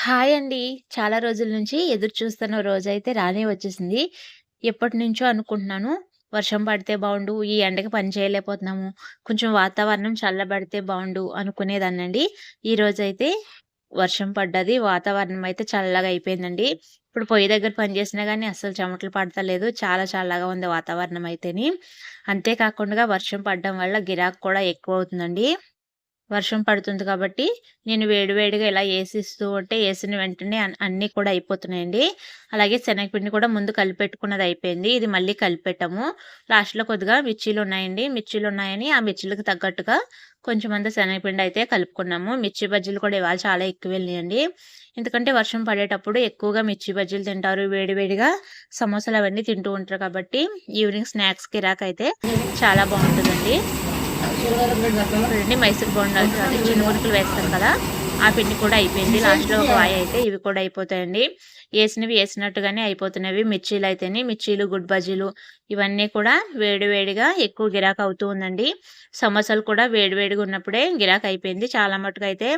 Hi అండి. చాలా రోజుల నుంచి ఎదురు చూస్తున్న రోజైతే రానే వచ్చేసింది. ఎప్పటి నుంచో అనుకుంటున్నాను. వర్షం పడితే బాగుండు ఈ ఎండకి పని చేయలేకపోతున్నాము. కొంచెం వాతావరణం చల్లబడితే బావుండు అనుకునేదాన్నండి. రోజైతే వర్షం పడ్డది. వాతావరణం అయితే చల్లగా అయిపోయిందండి. ఇప్పుడు పొయ్యి దగ్గర పని చేసినా అస్సలు చెమటలు పడతలేదు. చాలా చల్లగా ఉంది వాతావరణం అయితేని. అంతేకాకుండా వర్షం పడడం వల్ల గిరాకు కూడా ఎక్కువ అవుతుందండి వర్షం పడుతుంది కాబట్టి నేను వేడివేడిగా ఇలా వేసిస్తూ ఉంటే వేసిన వెంటనే అన్నీ కూడా అయిపోతున్నాయండి. అలాగే శనగపిండి కూడా ముందు కలిపెట్టుకున్నది అయిపోయింది. ఇది మళ్ళీ కలిపెట్టాము. లాస్ట్‌లో కొద్దిగా మిర్చీలు ఉన్నాయండి మిర్చీలు ఉన్నాయని ఆ మిర్చీలకు తగ్గట్టుగా కొంచెం అంత శనగపిండి అయితే కలుపుకున్నాము. మిర్చి బజ్జీలు కూడా ఇవాళ చాలా ఎక్కువ ఎక్కువెళ్ళినాయండి. ఎందుకంటే వర్షం పడేటప్పుడు ఎక్కువగా మిర్చి బజ్జీలు తింటారు. వేడివేడిగా సమోసాలు అవన్నీ తింటూ ఉంటారు కాబట్టి ఈవినింగ్ స్నాక్స్ కిరాకైతే చాలా బాగుంటుందండి రెండు మైసూర్ బోండాలు చిన్న మురుకులు వేస్తాం కదా! ఆ పిండి కూడా అయిపోయింది. లాస్ట్‌లో ఒక వాయి అయితే ఇవి కూడా అయిపోతాయండి. వేసినవి వేసినట్టుగానే అయిపోతున్నవి. మిర్చీలయితేని మిర్చీలు, గుడ్ బజ్జీలు ఇవన్నీ కూడా వేడివేడిగా ఎక్కువ గిరాక్ అవుతూ ఉందండి. సమోసాలు కూడా వేడివేడిగా ఉన్నప్పుడే గిరాకీ అయిపోయింది. చాలా మటుకు అయితే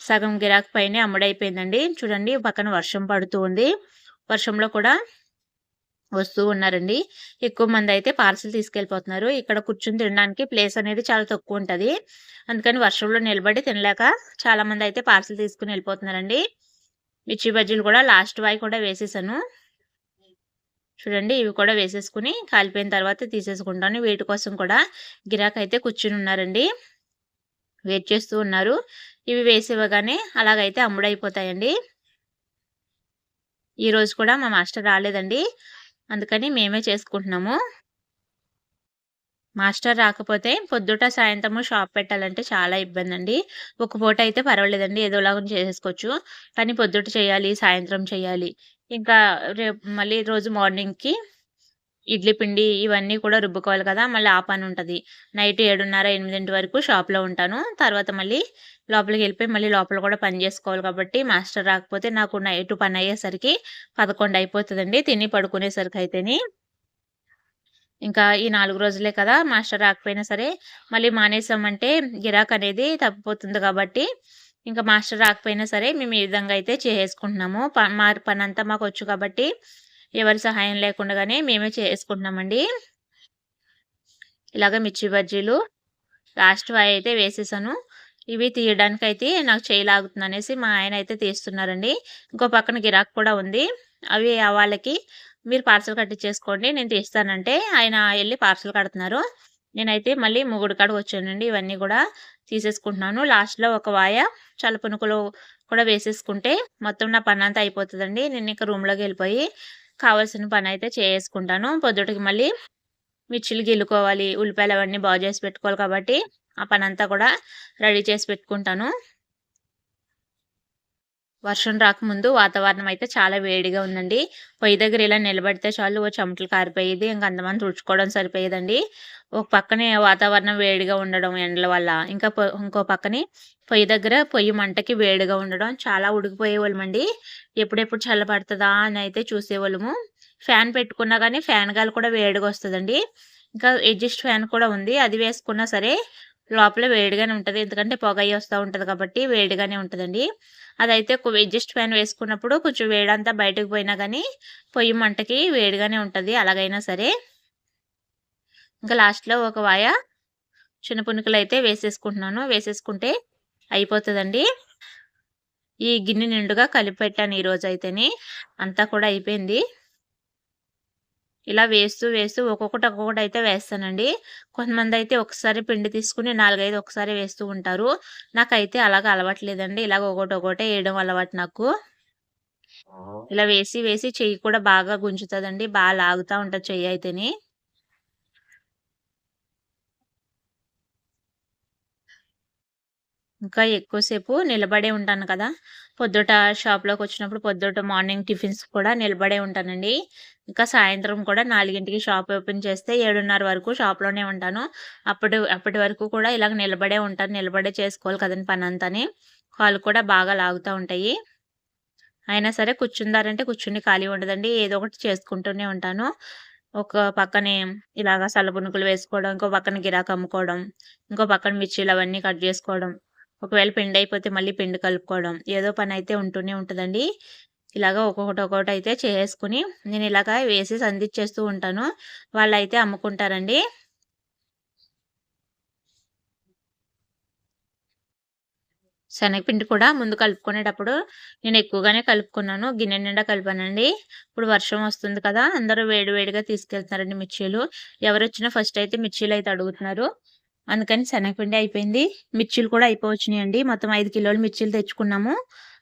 సగం గిరాక్ పైనే అమ్ముడైపోయిందండి. చూడండి పక్కన వర్షం పడుతూ ఉంది. వర్షంలో కూడా వస్తూ ఉన్నారండి. ఎక్కువ మంది అయితే పార్సెల్ తీసుకెళ్ళిపోతున్నారు. ఇక్కడ కూర్చుని తినడానికి ప్లేస్ అనేది చాలా తక్కువ ఉంటుంది అందుకని వర్షంలో నిలబడి తినలేక చాలా మంది అయితే పార్సిల్ తీసుకుని వెళ్ళిపోతున్నారండి మిర్చి బజ్జీలు కూడా లాస్ట్ వాయి కూడా వేసేసాను. చూడండి ఇవి కూడా వేసేసుకుని కాలిపోయిన తర్వాత తీసేసుకుంటాను. వీటి కోసం కూడా గిరాకైతే కూర్చుని ఉన్నారండి వెయిట్ చేస్తూ ఉన్నారు. ఇవి వేసివ్వగానే అలాగైతే అమ్ముడైపోతాయండి. ఈరోజు కూడా మా మాస్టర్ రాలేదండి. అందుకని మేమే చేసుకుంటున్నాము. మాస్టర్ రాకపోతే పొద్దుట, సాయంత్రము షాప్ పెట్టాలంటే చాలా ఇబ్బందండి. ఒక పూట అయితే పర్వాలేదండి. ఏదోలాగా చేసేసుకోవచ్చు. కానీ పొద్దుట చేయాలి, సాయంత్రం చేయాలి. ఇంకా రేపు మళ్ళీ రోజు మార్నింగ్‌కి ఇడ్లీ పిండి ఇవన్నీ కూడా రుబ్బుకోవాలి కదా! మళ్ళీ ఆ పని ఉంటుంది నైట్ 7:30, 8 వరకు షాప్‌లో ఉంటాను. తర్వాత మళ్ళీ లోపలికి వెళ్ళిపోయి మళ్ళీ లోపల కూడా పని చేసుకోవాలి కాబట్టి మాస్టర్ రాకపోతే నాకు నైటు పనయ్యేసరికి 11 అయిపోతదండి. తిని పడుకునేసరికి అయితేని ఇంకా ఈ నాలుగు రోజులే కదా! మాస్టర్ రాకపోయినా సరే మళ్ళీ మానేసామంటే గిరాకనేది తప్పిపోతుంది కాబట్టి ఇంకా మాస్టర్ రాకపోయినా సరే మేము ఈ విధంగా అయితే చేసుకుంటున్నాము ప మా మాకు వచ్చు కాబట్టి ఎవరి సహాయం లేకుండానే మేమే చేసుకుంటున్నామండి. ఇలాగ మిర్చి బజ్జీలు లాస్ట్ వాయి అయితే వేసేసాను. ఇవి తీయడానికి అయితే నాకు చేయలాగుతుంది అనేసి మా ఆయన అయితే తీస్తున్నారండి. ఇంకో పక్కన గిరాక్ కూడా ఉంది. అవి వాళ్ళకి మీరు పార్సల్ కట్టించేసుకోండి నేను తీస్తానంటే ఆయన వెళ్ళి పార్సెల్ కడుతున్నారు. నేనైతే మళ్ళీ మొగుడు కాడకొచ్చానండి. ఇవన్నీ కూడా తీసేసుకుంటున్నాను. లాస్ట్‌లో ఒక వాయ చలపునుకులు కూడా వేసేసుకుంటే మొత్తం నా పని అంతా అయిపోతుందండి నేను ఇంకా రూమ్లోకి వెళ్ళిపోయి కావాల్సిన పని అయితే చేసుకుంటాను. పొద్దుటికి మళ్ళీ మిర్చిలు గిల్లుకోవాలి. ఉల్లిపాయలు అవన్నీ బాగు చేసి పెట్టుకోవాలి కాబట్టి ఆ పని అంతా కూడా రెడీ చేసి పెట్టుకుంటాను. వర్షం రాకముందు వాతావరణం అయితే చాలా వేడిగా ఉందండి. పొయ్యి దగ్గర ఇలా నిలబడితే చాలు ఓ చెమటలు కారిపోయేది. ఇంకా అంతమంది తుడుచుకోవడం సరిపోయేదండి. ఒక పక్కనే వాతావరణం వేడిగా ఉండడం ఎండల వల్ల, ఇంకా పొ ఇంకో పక్కనే పొయ్యి దగ్గర పొయ్యి మంటకి వేడిగా ఉండడం చాలా ఉడికిపోయేవాళ్ళమండి. ఎప్పుడెప్పుడు చల్లబడుతుందా అని అయితే చూసేవాళ్ళము. ఫ్యాన్ పెట్టుకున్నా కానీ ఫ్యాన్ గాలి కూడా వేడిగా వస్తుందండి ఇంకా ఎగ్జాస్ట్ ఫ్యాన్ కూడా ఉంది. అది వేసుకున్నా సరే లోపల వేడిగానే ఉంటుంది ఎందుకంటే పొగయ్యి వస్తూ ఉంటుంది కాబట్టి వేడిగానే ఉంటుందండి అదైతే ఒక ఫ్యాన్ వేసుకున్నప్పుడు కొంచెం వేడంతా బయటకు పోయినా కానీ పొయ్యి మంటకి వేడిగానే ఉంటుంది అలాగైనా సరే. ఇంకా లాస్ట్‌లో ఒక వాయ చిన్న పునుకులైతే వేసేసుకుంటున్నాను. వేసేసుకుంటే అయిపోతుందండి ఈ గిన్నె నిండుగా కలిపెట్టాను ఈరోజైతేని. అంతా కూడా అయిపోయింది. ఇలా వేస్తూ, వేస్తూ ఒక్కొక్కటి, ఒక్కొక్కటైతే వేస్తానండి. కొంతమందయితే ఒకసారి పిండి తీసుకొని 4, 5 ఒకసారే వేస్తూ ఉంటారు. నాకైతే అలాగ అలవాట్లేదండి. ఇలాగ ఒకటి, ఒకటే ఏయడం అలవాటు నాకు. ఇలా వేసి, వేసి చెయ్యి కూడా బాగా గుంజుతదండి. బా లాగుతా ఉంటది చెయ్యయితేని. ఇంకా ఎక్కువసేపు నిలబడే ఉంటాను కదా! పొద్దుట షాప్లోకి వచ్చినప్పుడు పొద్దుట మార్నింగ్ టిఫిన్స్ కూడా నిలబడే ఉంటానండి. ఇంకా సాయంత్రం కూడా నాలుగింటికి షాప్ ఓపెన్ చేస్తే 7:30 వరకు షాప్‌లోనే ఉంటాను. అప్పటి అప్పటి వరకు కూడా ఇలాగ నిలబడే ఉంటాను. నిలబడే చేసుకోవాలి కదండీ పనంతాని. కాళ్ళు కూడా బాగా లాగుతూ ఉంటాయి. అయినా సరే కూర్చుందారంటే కూర్చుని ఖాళీ ఉండదండి. ఏదో ఒకటి చేసుకుంటూనే ఉంటాను. ఒక పక్కనే ఇలాగ సల్ల వేసుకోవడం, ఇంకో పక్కన గిరాకమ్ముకోవడం ఇంకో పక్కన మిర్చీలు అవన్నీ కట్ చేసుకోవడం ఒకవేళ పిండి అయిపోతే మళ్ళీ పిండి కలుపుకోవడం ఏదో పని అయితే ఉంటూనే ఉంటుందండి. ఇలాగ ఒక్కొక్కటి ఒక్కొక్కటి అయితే చేసుకుని నేను ఇలాగ వేసి సంధిచ్చేస్తూ ఉంటాను. వాళ్ళైతే అమ్ముకుంటారండి. శనగపిండి కూడా ముందు కలుపుకునేటప్పుడు నేను ఎక్కువగానే కలుపుకున్నాను. గిన్నె నిండా కలిపానండి. ఇప్పుడు వర్షం వస్తుంది కదా అందరూ వేడి వేడిగా తీసుకెళ్తున్నారండి మిర్చీలు. ఎవరు వచ్చినా ఫస్ట్ అయితే మిర్చీలు అయితే అడుగుతున్నారు. అందుకని శనగపిండి అయిపోయింది. మిర్చీలు కూడా అయిపోవచ్చినాయండి. మొత్తం ఐదు కిలోలు మిర్చీలు తెచ్చుకున్నాము.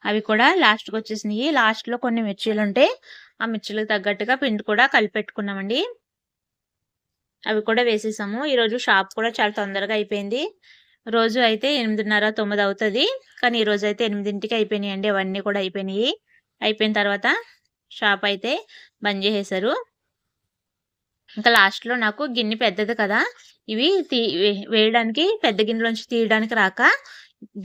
అవి కూడా లాస్ట్కి వచ్చేసినాయి. లాస్ట్లో కొన్ని మిర్చీలు ఉంటాయి ఆ మిర్చీలకు తగ్గట్టుగా పిండి కూడా కలిపెట్టుకున్నామండి. అవి కూడా వేసేసాము. ఈరోజు షాప్ కూడా చాలా తొందరగా అయిపోయింది. రోజు అయితే ఎనిమిదిన్నర తొమ్మిది అవుతుంది. కానీ ఈరోజు అయితే ఎనిమిదింటికి అయిపోయినాయి అండి అవన్నీ కూడా అయిపోయినాయి. అయిపోయిన తర్వాత షాప్ అయితే బంద్ చేసేసారు ఇంకా లాస్ట్లో నాకు గిన్నె పెద్దది కదా. ఇవి తీ వేయడానికి పెద్ద గిన్నెలోంచి తీయడానికి రాక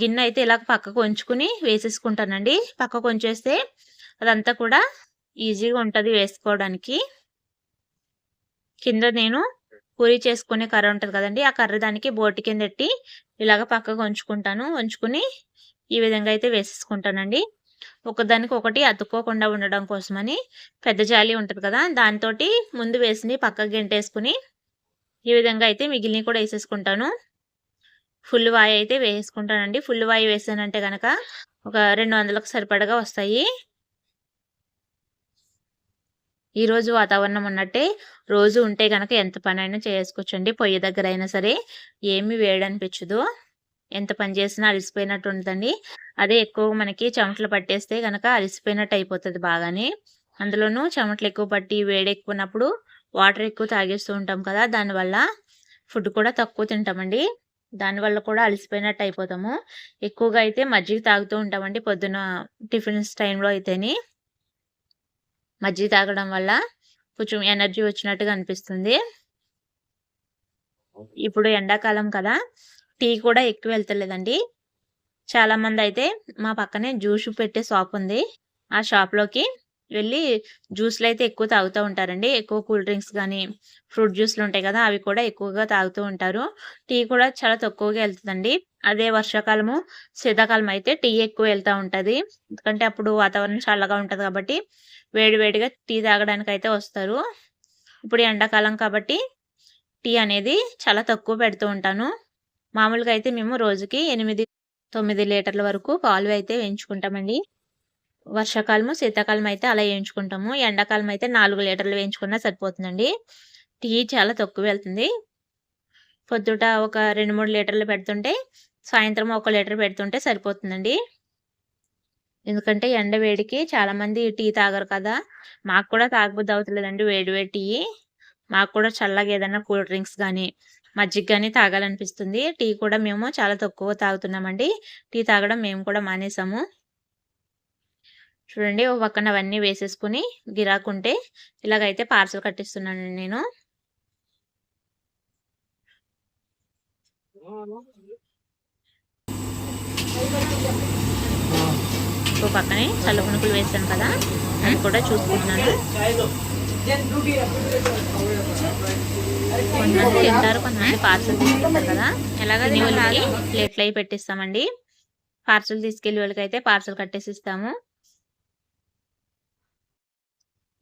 గిన్నె అయితే ఇలా పక్కకు ఉంచుకుని వేసేసుకుంటానండి. పక్కకు ఉంచేస్తే అదంతా కూడా ఈజీగా ఉంటుంది వేసుకోవడానికి. కింద నేను పూరి చేసుకునే కర్ర ఉంటుంది కదండి ఆ కర్ర దానికి బోటి కింద ఎట్టి ఇలాగ పక్కకు ఉంచుకుంటాను. ఉంచుకుని ఈ విధంగా అయితే వేసేసుకుంటానండి. ఒకదానికి ఒకటి అతుక్కోకుండా ఉండడం కోసమని పెద్ద జాలి ఉంటుంది కదా దాంతో ముందు వేసింది పక్కకు గెంటేసుకుని ఈ విధంగా అయితే మిగిలినవి కూడా వేసేసుకుంటాను. ఫుల్ వాయి అయితే వేసుకుంటానండి ఫుల్ వాయి వేసానంటే కనుక ఒక రెండు వందలకు సరిపడగా వస్తాయి. ఈరోజు వాతావరణం ఉన్నట్టే రోజు ఉంటే కనుక ఎంత పని అయినా చేసుకోవచ్చండి. పొయ్యి దగ్గర అయినా సరే ఏమి వేడనిపించదు. ఎంత పని చేసినా అలసిపోయినట్టు ఉంటుందండి అదే ఎక్కువ మనకి చెమటలు పట్టేస్తే కనుక అలసిపోయినట్టు అయిపోతుంది బాగానే. అందులోనూ చెమటలు ఎక్కువ పట్టి వేడి ఎక్కువనప్పుడు వాటర్ ఎక్కువ తాగేస్తూ ఉంటాం కదా దానివల్ల ఫుడ్ కూడా తక్కువ తింటామండి. దానివల్ల కూడా అలసిపోయినట్టు అయిపోతాము. ఎక్కువగా అయితే మజ్జిగ తాగుతూ ఉంటామండి పొద్దున టిఫిన్స్ టైంలో అయితేని. మజ్జిగ తాగడం వల్ల కొంచెం ఎనర్జీ వచ్చినట్టుగా అనిపిస్తుంది. ఇప్పుడు ఎండాకాలం కదా టీ కూడా ఎక్కువ వెళ్తలేదండి. చాలా మంది అయితే మా పక్కనే జ్యూస్ పెట్టే షాప్ ఉంది. ఆ షాప్లోకి వెళ్ళి జ్యూస్లు అయితే ఎక్కువ తాగుతూ ఉంటారండి. ఎక్కువ కూల్ డ్రింక్స్ కానీ ఫ్రూట్ జ్యూస్లు ఉంటాయి కదా అవి కూడా ఎక్కువగా తాగుతూ ఉంటారు. టీ కూడా చాలా తక్కువగా వెళ్తుందండి. అదే వర్షాకాలము శీతాకాలం అయితే టీ ఎక్కువ వెళ్తూ ఉంటుంది. ఎందుకంటే అప్పుడు వాతావరణం చల్లగా ఉంటుంది కాబట్టి వేడి వేడిగా టీ తాగడానికి అయితే వస్తారు. ఇప్పుడు ఎండాకాలం కాబట్టి టీ అనేది చాలా తక్కువ పెడుతూ ఉంటాను. మామూలుగా అయితే మేము రోజుకి ఎనిమిది తొమ్మిది లీటర్ల వరకు పాలు అయితే వేయించుకుంటామండి. వర్షాకాలము శీతాకాలం అయితే అలా వేయించుకుంటాము. ఎండాకాలం అయితే నాలుగు లీటర్లు వేయించుకున్నా సరిపోతుందండి. టీ చాలా తక్కువ వెళ్తుంది. పొద్దుట ఒక రెండు మూడు లీటర్లు పెడుతుంటే సాయంత్రం ఒక లీటర్ పెడుతుంటే సరిపోతుందండి. ఎందుకంటే ఎండ వేడికి చాలామంది టీ తాగరు కదా. మాకు కూడా తాగబుద్ధి అవుతలేదండి వేడి వేడి టీ. మాకు కూడా చల్లగా ఏదైనా కూల్ డ్రింక్స్ కానీ మజ్జిగ కానీ తాగాలనిపిస్తుంది. టీ కూడా మేము చాలా తక్కువ తాగుతున్నామండి. టీ తాగడం మేము కూడా మానేసాము. చూడండి ఒక పక్కన అవన్నీ వేసేసుకుని గిరాకుంటే ఇలాగైతే పార్సల్ కట్టిస్తున్నాను నేను. ఓ పక్కనే చల్లపునుకులు వేసాను కదా అది కూడా చూసుకుంటున్నాను. కొంతమంది తింటారు కొంతమంది పార్సల్ తీసుకుంటారు కదా. ఎలాగ వాళ్ళకి ప్లేట్లు అవి పెట్టిస్తామండి. పార్సల్ తీసుకెళ్ళి వాళ్ళకైతే పార్సల్ కట్టేసి ఇస్తాము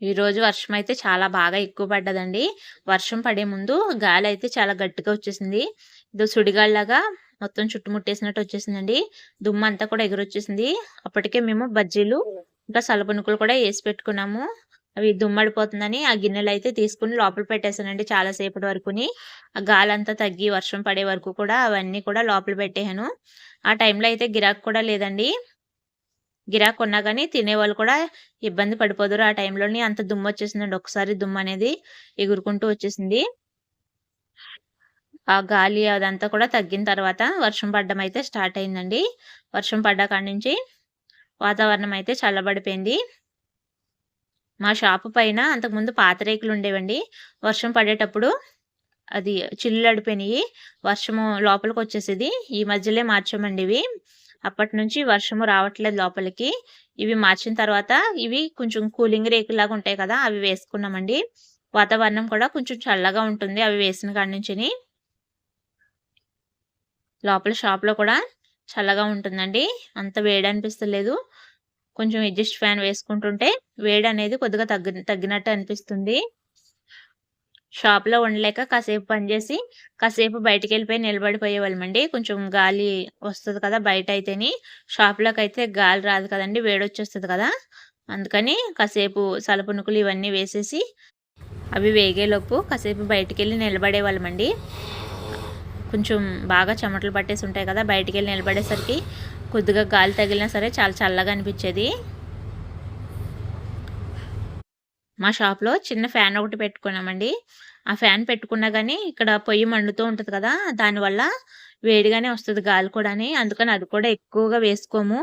ఈరోజు వర్షం అయితే చాలా బాగా ఎక్కువ పడ్డదండి. వర్షం పడే ముందు గాలి అయితే చాలా గట్టిగా వచ్చేసింది. ఇది సుడిగాళ్ళలాగా మొత్తం చుట్టుముట్టేసినట్టు వచ్చేసిందండి. దుమ్ము అంతా కూడా ఎగురొచ్చేసింది. అప్పటికే మేము బజ్జీలు ఇంకా సలబునుకులు కూడా వేసి పెట్టుకున్నాము. అవి దుమ్మడిపోతుందని ఆ గిన్నెలు అయితే తీసుకుని లోపల పెట్టేశానండి చాలాసేపటి వరకుని. ఆ గాలి అంతా తగ్గి వర్షం పడే వరకు కూడా అవన్నీ కూడా లోపల పెట్టేశాను. ఆ టైంలో అయితే గిరాకు కూడా లేదండి. గిరాక్ ఉన్నా కానీ తినేవాళ్ళు కూడా ఇబ్బంది పడిపోదురు. ఆ టైంలోని అంత దుమ్ము వచ్చేసిందండి. ఒకసారి దుమ్ము అనేది ఎగురుకుంటూ వచ్చేసింది. ఆ గాలి అదంతా కూడా తగ్గిన తర్వాత వర్షం పడడం అయితే స్టార్ట్ అయిందండి. వర్షం పడ్డ నుంచి వాతావరణం అయితే చల్లబడిపోయింది. మా షాపు పైన అంతకుముందు పాత రేకులు ఉండేవండి. వర్షం పడేటప్పుడు అది చిల్లు అడిపోయినాయి. వర్షము లోపలికి వచ్చేసేది. ఈ మధ్యలో మార్చామండి ఇవి. అప్పటి నుంచి వర్షము రావట్లేదు లోపలికి. ఇవి మార్చిన తర్వాత ఇవి కొంచెం కూలింగ్ రేకులాగా ఉంటాయి కదా అవి వేసుకున్నామండి. వాతావరణం కూడా కొంచెం చల్లగా ఉంటుంది అవి వేసిన కాడి నుంచి లోపల షాప్లో కూడా చల్లగా ఉంటుందండి. అంత వేడి అనిపిస్తలేదు. కొంచెం ఎడ్జస్ట్ ఫ్యాన్ వేసుకుంటుంటే వేడి అనేది కొద్దిగా తగ్గి తగ్గినట్టు అనిపిస్తుంది. షాప్లో ఉండలేక కాసేపు పనిచేసి కాసేపు బయటికి వెళ్ళిపోయి నిలబడిపోయేవాళ్ళమండి. కొంచెం గాలి వస్తుంది కదా బయట అయితేని షాప్లోకి అయితే గాలి రాదు కదండి వేడి వచ్చేస్తుంది కదా. అందుకని కాసేపు సలపునుకులు ఇవన్నీ వేసేసి అవి వేగేలోపు కాసేపు బయటికి వెళ్ళి నిలబడే వాళ్ళమండి కొంచెం బాగా చెమటలు పట్టేసి ఉంటాయి కదా బయటికి వెళ్ళి నిలబడేసరికి కొద్దిగా గాలి తగిలినా సరే చాలా చల్లగా అనిపించేది. మా షాప్లో చిన్న ఫ్యాన్ ఒకటి పెట్టుకున్నామండి. ఆ ఫ్యాన్ పెట్టుకున్నా కానీ ఇక్కడ పొయ్యి మండుతూ ఉంటుంది కదా దానివల్ల వేడిగానే వస్తుంది గాలి కూడా అందుకని అది కూడా ఎక్కువగా వేసుకోము.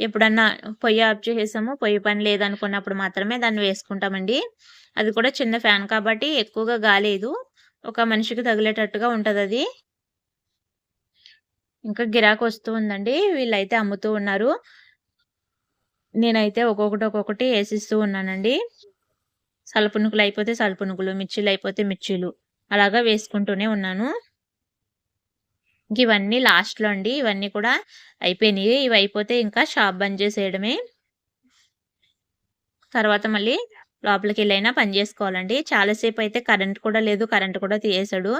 ఎప్పుడన్నా పొయ్యి ఆఫ్ చేసేసాము పొయ్యి పని లేదనుకున్నప్పుడు మాత్రమే దాన్ని వేసుకుంటామండి. అది కూడా చిన్న ఫ్యాన్ కాబట్టి ఎక్కువగా గాలేదు ఒక మనిషికి తగిలేటట్టుగా ఉంటుంది అది. ఇంకా గిరాకు వస్తూ ఉందండి. వీళ్ళైతే అమ్ముతూ ఉన్నారు. నేనైతే ఒక్కొక్కటి ఒక్కొక్కటి వేసిస్తూ ఉన్నానండి. సలపునుకులు అయిపోతే సలపునుకులు మిర్చీలు అయిపోతే మిర్చీలు. అలాగా వేసుకుంటూనే ఉన్నాను. ఇంక ఇవన్నీ లాస్ట్లో అండి. ఇవన్నీ కూడా అయిపోయినాయి. ఇవి అయిపోతే ఇంకా షాప్ బంద్ చేసేయడమే. తర్వాత మళ్ళీ లోపలికి వెళ్ళైనా పని చేసుకోవాలండి. చాలాసేపు అయితే కరెంట్ కూడా లేదు. కరెంట్ కూడా తీసేశాడు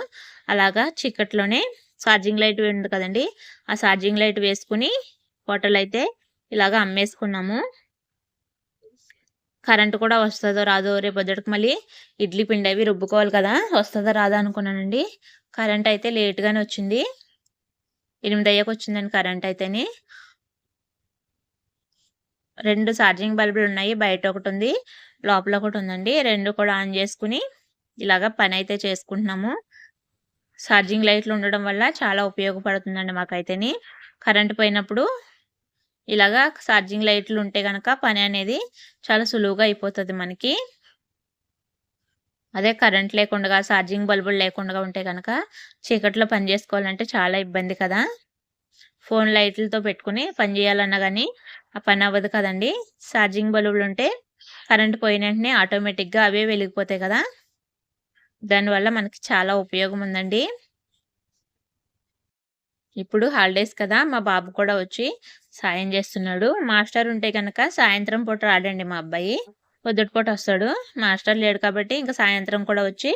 అలాగా చీకట్లోనే ఛార్జింగ్ లైట్ ఉంది కదండి. ఆ ఛార్జింగ్ లైట్ వేసుకుని హోటల్ అయితే ఇలాగ అమ్మేసుకున్నాము. కరెంట్ కూడా వస్తుందో రాదో రేపు పొద్దుటికి మళ్ళీ ఇడ్లీ పిండి అవి రుబ్బుకోవాలి కదా వస్తుందో రాదా అనుకున్నానండి. కరెంట్ అయితే లేట్గానే వచ్చింది. ఎనిమిది అయ్యాక వచ్చిందండి కరెంట్ అయితేనే. రెండు ఛార్జింగ్ బల్బులు ఉన్నాయి బయట ఒకటి ఉంది లోపల ఒకటి ఉందండి. రెండు కూడా ఆన్ చేసుకుని ఇలాగ పని అయితే చేసుకుంటున్నాము. ఛార్జింగ్ లైట్లు ఉండడం వల్ల చాలా ఉపయోగపడుతుందండి మాకైతేని. కరెంట్ పోయినప్పుడు ఇలాగా ఛార్జింగ్ లైట్లు ఉంటే కనుక పని అనేది చాలా సులువుగా అయిపోతుంది మనకి. అదే కరెంట్ లేకుండా ఛార్జింగ్ బల్బులు లేకుండా ఉంటే కనుక చీకట్లో పని చేసుకోవాలంటే చాలా ఇబ్బంది కదా. ఫోన్ లైట్లతో పెట్టుకుని పని చేయాలన్నా కానీ ఆ పని అవ్వదు కదండి. ఛార్జింగ్ బల్బులు ఉంటే కరెంట్ పోయిన వెంటనే ఆటోమేటిక్గా అవే వెలిగిపోతాయి కదా. దానివల్ల మనకి చాలా ఉపయోగం ఉందండి. ఇప్పుడు హాలిడేస్ కదా మా బాబు కూడా వచ్చి సాయం చేస్తున్నాడు. మాస్టర్ ఉంటే కనుక సాయంత్రం పూట రాడండి మా అబ్బాయి. పొద్దుటి పూట వస్తాడు. మాస్టర్ లేడు కాబట్టి ఇంకా సాయంత్రం కూడా వచ్చి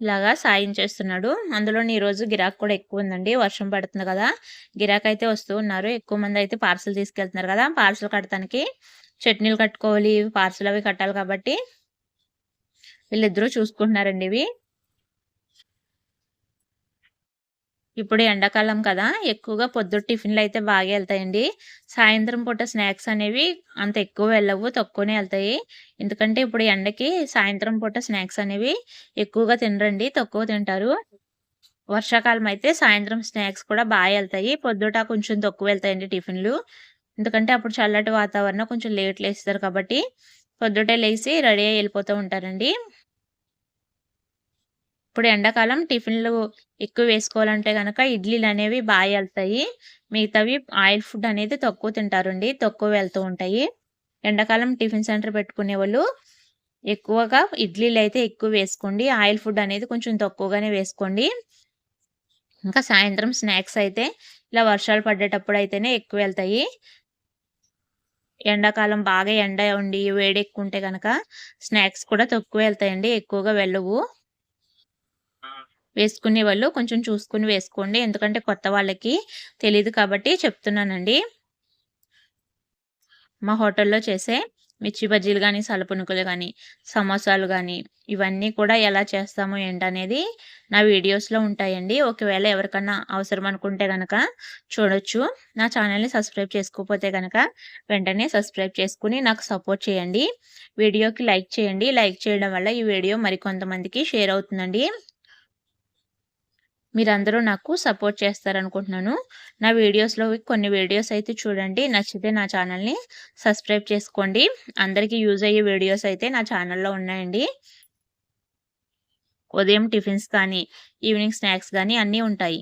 ఇలాగా సాయం చేస్తున్నాడు. అందులో ఈరోజు గిరాక్ కూడా ఎక్కువ ఉందండి. వర్షం పడుతుంది కదా. గిరాక్ అయితే వస్తూ ఉన్నారు. ఎక్కువ మంది అయితే పార్సల్ తీసుకెళ్తున్నారు కదా. పార్సల్ కట్టడానికి చట్నీలు కట్టుకోవాలి. పార్సల్ అవి కట్టాలి కాబట్టి వీళ్ళిద్దరూ చూసుకుంటున్నారండి ఇవి. ఇప్పుడు ఎండాకాలం కదా ఎక్కువగా పొద్దుట టిఫిన్లు అయితే బాగా వెళ్తాయండి సాయంత్రం పూట స్నాక్స్ అనేవి అంత ఎక్కువ వెళ్ళవు తక్కువనే వెళ్తాయి ఎందుకంటే ఇప్పుడు ఎండకి సాయంత్రం పూట స్నాక్స్ అనేవి ఎక్కువగా తినరండి తక్కువ తింటారు. వర్షాకాలం అయితే సాయంత్రం స్నాక్స్ కూడా బాగా వెళ్తాయి పొద్దుట కొంచెం తక్కువ వెళ్తాయండి టిఫిన్లు. ఎందుకంటే అప్పుడు చల్లటి వాతావరణం కొంచెం లేట్ లేస్తారు కాబట్టి పొద్దుటే లేచి రెడీ అయ్యి వెళ్ళిపోతూ ఉంటారండి. ఇప్పుడు ఎండాకాలం టిఫిన్లు ఎక్కువ వేసుకోవాలంటే కనుక ఇడ్లీలు అనేవి బాగా వెళ్తాయి మిగతావి ఆయిల్ ఫుడ్ అనేది తక్కువ తింటారండి తక్కువ వెళ్తూ ఉంటాయి. ఎండాకాలం టిఫిన్ సెంటర్ పెట్టుకునే వాళ్ళు ఎక్కువగా ఇడ్లీలు అయితే ఎక్కువ వేసుకోండి. ఆయిల్ ఫుడ్ అనేది కొంచెం తక్కువగానే వేసుకోండి. ఇంకా సాయంత్రం స్నాక్స్ అయితే ఇలా వర్షాలు పడేటప్పుడు అయితేనే ఎక్కువ వెళ్తాయి ఎండాకాలం బాగా ఎండ ఉండి వేడి ఎక్కువ ఉంటే కనుక స్నాక్స్ కూడా తక్కువ వెళ్తాయండి ఎక్కువగా వెళ్ళవు. వేసుకునే వాళ్ళు కొంచెం చూసుకుని వేసుకోండి. ఎందుకంటే కొత్త వాళ్ళకి తెలియదు కాబట్టి చెప్తున్నానండి. మా హోటల్లో చేసే మిర్చి బజ్జీలు కానీ సలపునుకులు కానీ సమోసాలు కానీ ఇవన్నీ కూడా ఎలా చేస్తాము ఏంటనేది నా వీడియోస్లో ఉంటాయండి. ఒకవేళ ఎవరికన్నా అవసరం అనుకుంటే కనుక చూడొచ్చు. నా ఛానల్ని సబ్స్క్రైబ్ చేసుకోకపోతే కనుక వెంటనే సబ్స్క్రైబ్ చేసుకుని నాకు సపోర్ట్ చేయండి. వీడియోకి లైక్ చేయండి. లైక్ చేయడం వల్ల ఈ వీడియో మరికొంతమందికి షేర్ అవుతుందండి. మీరందరూ నాకు సపోర్ట్ చేస్తారనుకుంటున్నాను. నా వీడియోస్లో కొన్ని వీడియోస్ అయితే చూడండి. నచ్చితే నా ఛానల్ని సబ్స్క్రైబ్ చేసుకోండి. అందరికీ యూజ్ అయ్యే వీడియోస్ అయితే నా ఛానల్లో ఉన్నాయండి. ఉదయం టిఫిన్స్ కానీ ఈవినింగ్ స్నాక్స్ కానీ అన్నీ ఉంటాయి.